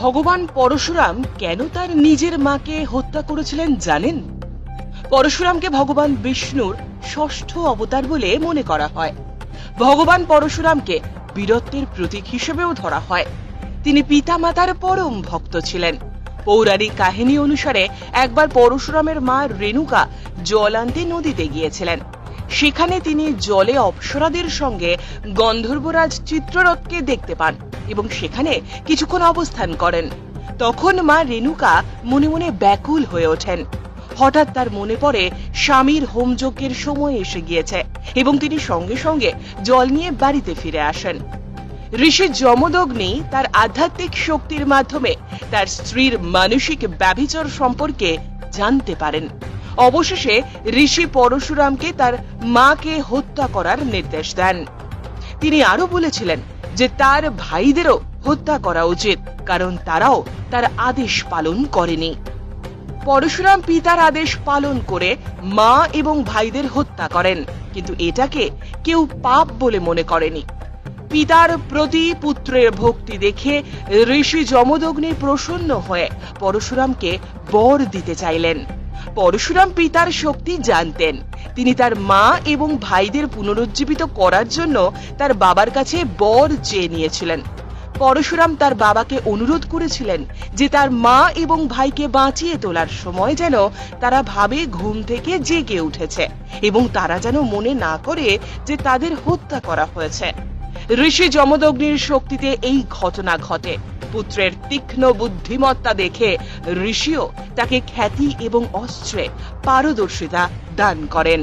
ভগবান পরশুরাম কেন তার নিজের মাকে হত্যা করেছিলেন জানেন? পরশুরামকে ভগবান বিষ্ণুর ষষ্ঠ অবতার বলে মনে করা হয়। ভগবান পরশুরামকে বীরত্বের প্রতীক হিসেবেও ধরা হয়। তিনি পিতামাতার পরম ভক্ত ছিলেন। পৌরাণিক কাহিনী অনুসারে একবার পরশুরামের মা রেণুকা জল আনতে নদীতে গিয়েছিলেন। সেখানে তিনি জলে অপ্সরাদের সঙ্গে গন্ধর্বরাজ চিত্ররথকে দেখতে পান এবং সেখানে কিছুক্ষণ অবস্থান করেন। তখন মা রেণুকা মনে মনে ব্যাকুল হয়ে ওঠেন। হঠাৎ তার মনে পড়ে স্বামীর হোমযজ্ঞের সময় এসে গিয়েছে এবং তিনি সঙ্গে সঙ্গে জল নিয়ে বাড়িতে ফিরে আসেন। ঋষি যমদগ্নি তার আধ্যাত্মিক শক্তির মাধ্যমে তার স্ত্রীর মানসিক ব্যভিচার সম্পর্কে জানতে পারেন। অবশেষে ঋষি পরশুরামকে তার মাকে হত্যা করার নির্দেশ দেন। তিনি আরও বলেছিলেন যে তার ভাইদেরও হত্যা করা উচিত, কারণ তারাও তার আদেশ পালন করেনি। পরশুরাম পিতার আদেশ পালন করে মা এবং ভাইদের হত্যা করেন, কিন্তু এটাকে কেউ পাপ বলে মনে করেনি। পিতার প্রতি পুত্রের ভক্তি দেখে ঋষি যমদগ্নি প্রসন্ন হয়ে পরশুরামকে বর দিতে চাইলেন। পরশুরাম পিতার শক্তি জানতেন। তিনি তার মা এবং ভাইদের পুনরুজ্জীবিত করার জন্য তার বাবার কাছে বর চেয়ে নিয়েছিলেন। পরশুরাম তার বাবাকে অনুরোধ করেছিলেন যে তার মা এবং ভাইকে বাঁচিয়ে তোলার সময় যেন তারা ভাবে ঘুম থেকে জেগে উঠেছে এবং তারা যেন মনে না করে যে তাদের হত্যা করা হয়েছে। ঋষি যমদগ্নির শক্তিতে এই ঘটনা ঘটে। পুত্রের তীক্ষ্ণ বুদ্ধিমত্তা দেখে ঋষিও তাকে খ্যাতি এবং অস্ত্রে পারদর্শিতা দান করেন।